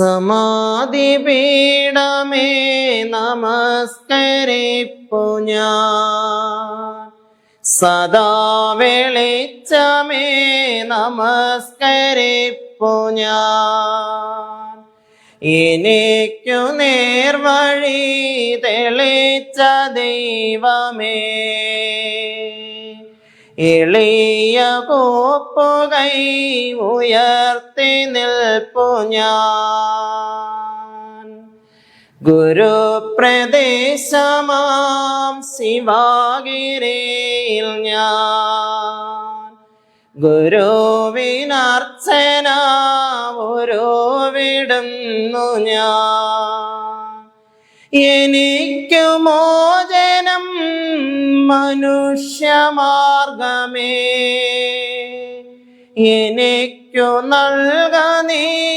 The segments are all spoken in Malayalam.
സമാധി പീഠമേ നമസ്കരിപ്പു ഞാൻ. സദാ വെളിച്ചമേ നമസ്കരിപ്പു ഞാൻ. എനിക്കു നേർവഴി തെളിച്ച ദൈവമേ. എളിയ കോപ്പുകൈ ഉയർത്തി നിൽപ്പു ഞാൻ. ഗുരുപ്രദേശമാം ശിവാഗിരിയിൽ ഞാൻ. ഗുരുവിനർച്ചന വിടുന്നു ഞാൻ. എനിക്കു മോചനം മനുഷ്യമാർഗമേ. എനിക്കു നൽക നീ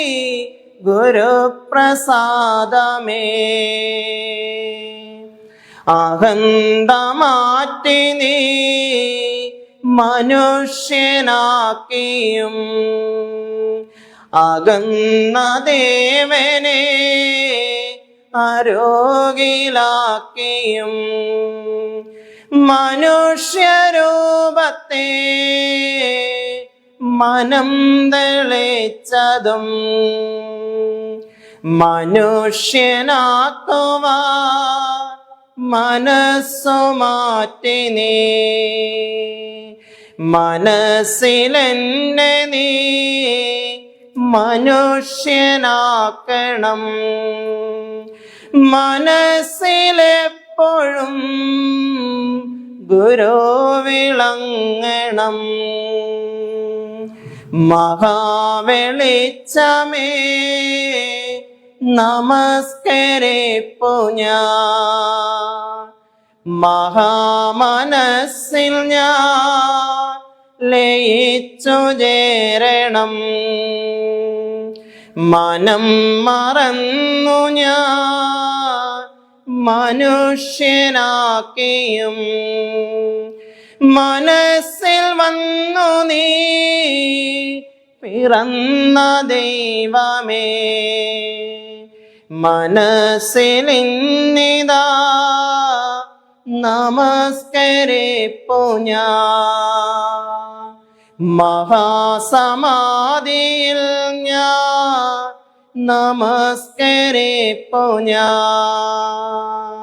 ഗുരുപ്രസാദമേ. അഹന്ത മാറ്റി നീ മനുഷ്യനാക്കിയും. അകന്ന ദേവനെ അരോഗിലാക്കിയും മനുഷ്യരൂപത്തെ മനം തെളിച്ചതും മനുഷ്യനാക്കുവാ മനസ്സു മാറ്റി നീ. മനസ്സിലെന്നെ നീ മനുഷ്യനാക്കണം. മനസ്സിലെപ്പോഴും ഗുരു വിളങ്ങണം. മഹാവെളിച്ചമേ നമസ്കരിപ്പു ഞാൻ മഹാമനസ്സിൽ ഞാൻ ലയിച്ചു ചേരണം. മനം മറന്നു ഞാൻ മനുഷ്യനാക്കിയും. മനസ്സിൽ വന്നു നീ പിറന്ന ദൈവമേ. മനസ്സിലിന്നിതാ നമസ്കരിപ്പു ഞാൻ. മഹാസമാധിയിൽ ഞാൻ നമസ്കരിപ്പു ഞാൻ